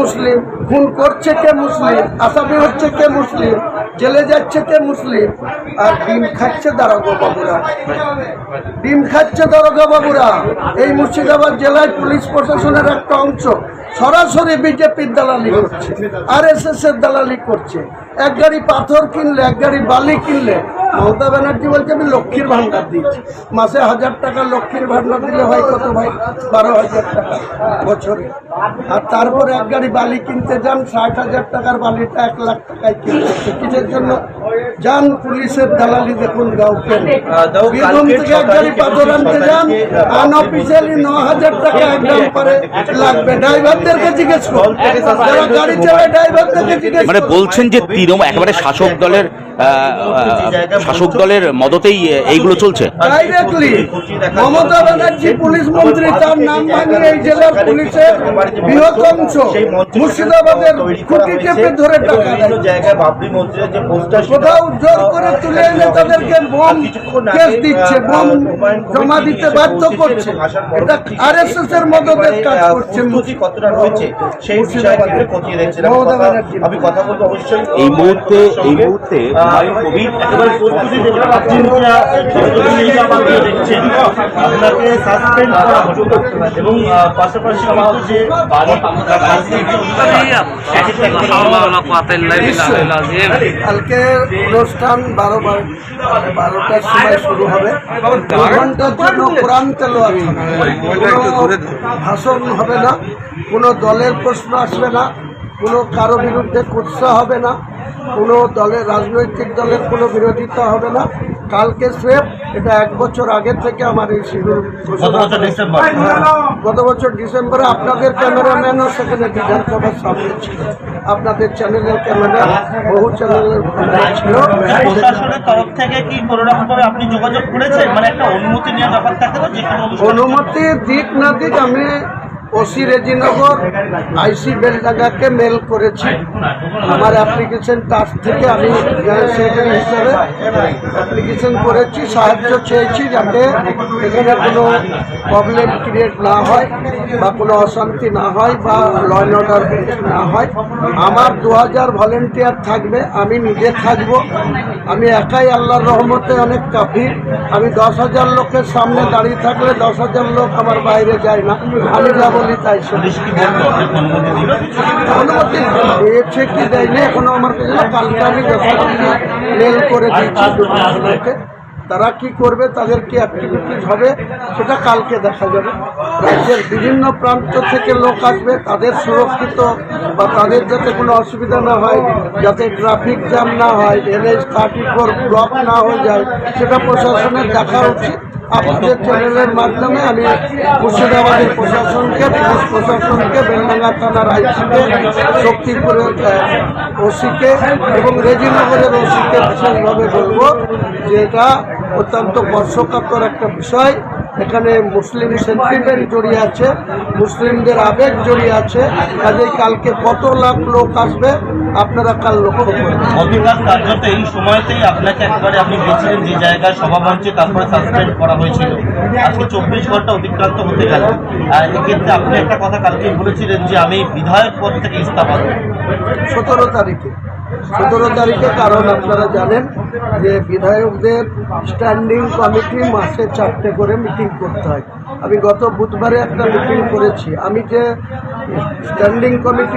মুসলিম? খুন করছে কে মুসলিম? আসামি হচ্ছে কে মুসলিম? জেলে যাচ্ছে কে মুসলিম? আর ডিম খাচ্ছে দারোগা বাবুরা। ডিম খাচ্ছে দারোগা বাবুরা। এই মুর্শিদাবাদ জেলায় পুলিশ প্রশাসনের একটা অংশ সরাসরি বিজেপির দালালি করছে, আর এস এর দালালি করছে। এক গাড়ি পাথর কিনলে, এক গাড়ি বালি কিনলে মমতা ব্যানার্জি বলছে আমি লক্ষ্মীর ভান্ডার দিচ্ছি মাসে হাজার টাকা লক্ষ্মীর ভান্ডার দিলে হয় কত ভাই? বারো হাজার টাকা বছরে। আর তারপরে এক গাড়ি বালি কিনতে যান ষাট হাজার টাকার বালিটা এক লাখ টাকায় কিনতে। কিসের জন্য? যান পুলিশের দালালি দেখুন গাউকে বীরভূম থেকে এক গাড়ি পাথর আনতে যান আনঅফিসিয়ালি ন হাজার টাকা একদম পরে লাগবে। ড্রাইভারদেরকে জিজ্ঞেস করুন। যারা গাড়ি চালায় ড্রাইভারদেরকে জিজ্ঞেস মানে বলছেন যে তৃণমূল একেবারে শাসক দলের শাসক দলের মদতেই এইগুলো চলছে। মমতা ব্যানার্জি পুলিশ মন্ত্রী তার নাম ভাঙিয়ে এই জেলার পুলিশের বৃহৎ অংশ মুর্শিদাবাদের খুঁটি চেপে ধরে টাকা কোথাও জোর করে তুলে এনে তাদেরকে বোম কেস দিচ্ছে বোম জমা দিতে বাধ্য করছে। এটা আর এস এস এর মদতের কাজ করছে কতটা রয়েছে সেই বিষয়ে খতিয়ে দেখছেন আমি মমতা ব্যানার্জি। আমি কথা বলব অবশ্যই। এই মুহূর্তে এই মুহূর্তে কবির একেবারে প্রস্তুতি দেখছেন, আপনাকে সাসপেন্ড করা এবং পাশাপাশি যে কালকে অনুষ্ঠান বারো বারোটার সময় শুরু হবে। জন্য কোরআন। ভাষণ হবে না, কোনো দলের প্রশ্ন আসবে না। কোনো কারও বিরুদ্ধে কুৎসা হবে না কোনো দলের রাজনৈতিক দলের কোনো বিরোধিতা হবে না। কালকে স্রেফ এটা এক বছর আগে থেকে আমার এই শিডিউল গত বছর ডিসেম্বর। আপনাদের ক্যামেরাম্যানও সেখানে বিধানসভার সামনে ছিল। আপনাদের চ্যানেলের ক্যামেরা বহু চ্যানেলের ছিল। প্রশাসনের তরফ থেকে কি কোনো রকম ভাবে আপনি যোগাযোগ করেছেন? মানে একটা অনুমতি নেওয়ার ব্যাপার থাকে না যে কোনো অনুষ্ঠানে? অনুমতি দিক না দিক আমি ওসি রেজিনগর আইসি বেলডাঙ্গাকে মেল করেছি। আমার অ্যাপ্লিকেশন টাস্ক থেকে আমি সেক্রেটারি হিসাবে অ্যাপ্লিকেশন করেছি, সাহায্য চেয়েছি যাতে এখানে কোনো প্রবলেম ক্রিয়েট না হয় বা কোনো অশান্তি না হয় বা ল অর্ডার না হয়। আমার দু হাজার ভলেন্টিয়ার থাকবে, আমি নিজে থাকব। আমি একাই আল্লাহর রহমতে অনেক কাফি আমি দশ হাজার লোকের সামনে দাঁড়িয়ে থাকলে দশ হাজার লোক আমার বাইরে যায় না। আমি যা বলি তাই অনুমতি দিয়েছে কি দেয়নি? এখনও আমার মেল করে তারা কি করবে তাদের কি অ্যাক্টিভিটিস হবে সেটা কালকে দেখা যাবে। রাজ্যের বিভিন্ন প্রান্ত থেকে লোক আসবে তাদের সুরক্ষিত বা তাদের যাতে কোনো অসুবিধা না হয় যাতে ট্রাফিক জ্যাম না হয় এনএইচ থার্টি ফোর ব্লক না হয়ে যায় সেটা প্রশাসনের দেখা উচিত। আপনাদের চ্যানেলের মাধ্যমে আমি মুর্শিদাবাদের প্রশাসনকে, পুলিশ প্রশাসনকে, বেলডাঙ্গা থানার আইসিকে শক্তিপুরের ওসিকে এবং রেজিনগরের ওসিকে বিশেষভাবে বলব যে এটা অত্যন্ত বর্ষকাতর একটা বিষয়। এখানে মুসলিম সেন্টিমেন্ট জড়িয়ে আছে, মুসলিমদের আবেগ জড়িয়ে আছে। কাজেই কালকে কত লাখ লোক আসবে আপনারা কাল লক্ষ্য? করবেন গতকাল কার্যত এই সময়তেই আপনাকে একবারে আপনি বলছিলেন যে জায়গায় সভামঞ্চে তারপরে সাসপেন্ড করা হয়েছিল। আজকে চব্বিশ ঘণ্টা অতিক্রান্ত হতে গেল। আর এক্ষেত্রে আপনি একটা কথা কালকে বলেছিলেন যে আমি বিধায়ক পদ থেকে ইস্তফা দেবো। সতেরো তারিখে। সতেরো তারিখে কারণ আপনারা জানেন যে বিধায়কদের স্ট্যান্ডিং কমিটি মাসে চারটে করে মিটিং করতে হয়। আমি গত বুধবারে একটা মিটিং করেছি। আমি যে স্ট্যান্ডিং কমিটি